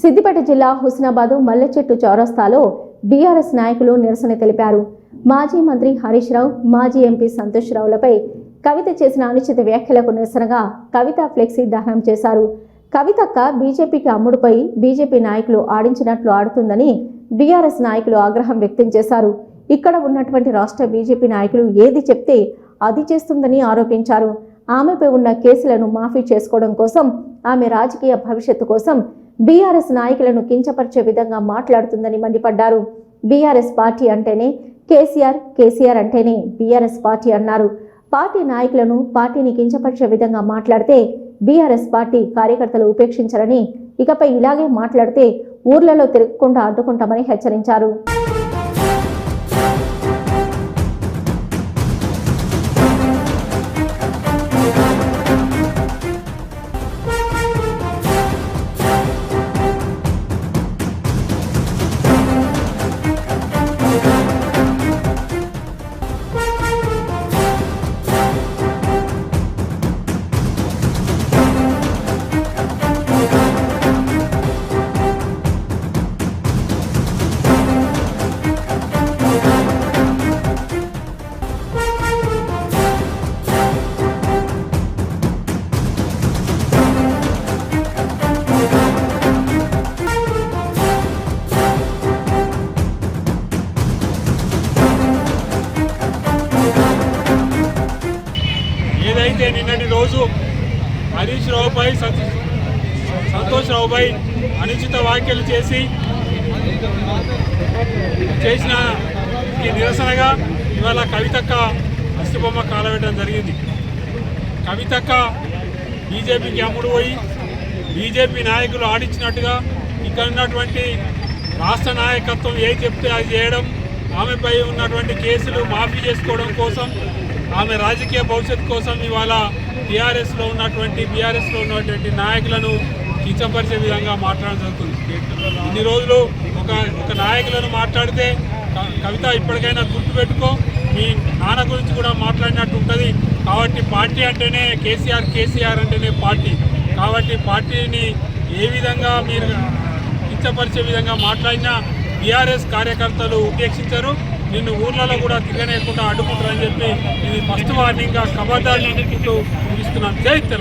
సిద్దిపేట జిల్లా హుస్నాబాద్ మల్లెచెట్టు చౌరస్తాలో బీఆర్ఎస్ నాయకులు నిరసన తెలిపారు. మాజీ మంత్రి హరీష్ రావు మాజీ ఎంపీ సంతోష్ రావులపై కవిత చేసిన అనుచిత వ్యాఖ్యలకు నిరసనగా కవిత ఫ్లెక్సీ దహనం చేశారు. కవితక్క బీజేపీకి అమ్ముడుపై బీజేపీ నాయకులు ఆడించినట్లు ఆడుతుందని బీఆర్ఎస్ నాయకులు ఆగ్రహం వ్యక్తం చేశారు. ఇక్కడ ఉన్నటువంటి రాష్ట్ర బీజేపీ నాయకులు ఏది చెప్తే అది చేస్తుందని ఆరోపించారు. ఆమెపై ఉన్న కేసులను మాఫీ చేసుకోవడం కోసం ఆమె రాజకీయ భవిష్యత్తు కోసం బీఆర్ఎస్ నాయకులను కించపరిచే విధంగా మాట్లాడుతుందని మండిపడ్డారు. బీఆర్ఎస్ పార్టీ అంటేనే కేసీఆర్ కేసీఆర్ అంటేనే బీఆర్ఎస్ పార్టీ అన్నారు. పార్టీ నాయకులను పార్టీని కించపరిచే విధంగా మాట్లాడితే బీఆర్ఎస్ పార్టీ కార్యకర్తలు ఉపేక్షించరని ఇకపై ఇలాగే మాట్లాడితే ఊర్లలో తిరగకుండా అడ్డుకుంటామని హెచ్చరించారు. అయితే నిన్నటి రోజు హరీష్ రావుపై సంతోష్ రావుపై అనుచిత వ్యాఖ్యలు చేసి చేసిన ఈ నిరసనగా ఇవాళ కవితక్క అస్థిబొమ్మ కాలబెట్టడం జరిగింది. కవితక్క బీజేపీకి అమ్ముడు పోయి బీజేపీ నాయకులు ఆడించినట్టుగా ఇక్కడ ఉన్నటువంటి రాష్ట్ర నాయకత్వం ఏ చెప్తే అది చేయడం ఆమెపై ఉన్నటువంటి కేసులు మాఫీ చేసుకోవడం కోసం ఆమె రాజకీయ భవిష్యత్తు కోసం ఇవాళ టీఆర్ఎస్లో ఉన్నటువంటి బీఆర్ఎస్లో ఉన్నటువంటి నాయకులను కించపరిచే విధంగా మాట్లాడడం జరుగుతుంది. ఇన్ని రోజులు ఒక ఒక నాయకులను మాట్లాడితే కవిత ఇప్పటికైనా గుర్తుపెట్టుకో మీ నాన్న గురించి కూడా మాట్లాడినట్టు ఉంటుంది. కాబట్టి పార్టీ అంటేనే కేసీఆర్ కేసీఆర్ అంటేనే పార్టీ. కాబట్టి పార్టీని ఏ విధంగా మీరు కించపరిచే విధంగా మాట్లాడినా బీఆర్ఎస్ కార్యకర్తలు ఉపేక్షించరు. నిన్ను ఊర్లలో కూడా తిరగనేయకుండా అడ్డుకుంటారని చెప్పి ఇది ఫస్ట్ వార్నింగ్గా కబర్దార్ సమాధానం ముగిస్తున్నాను. జై తెలంగాణ.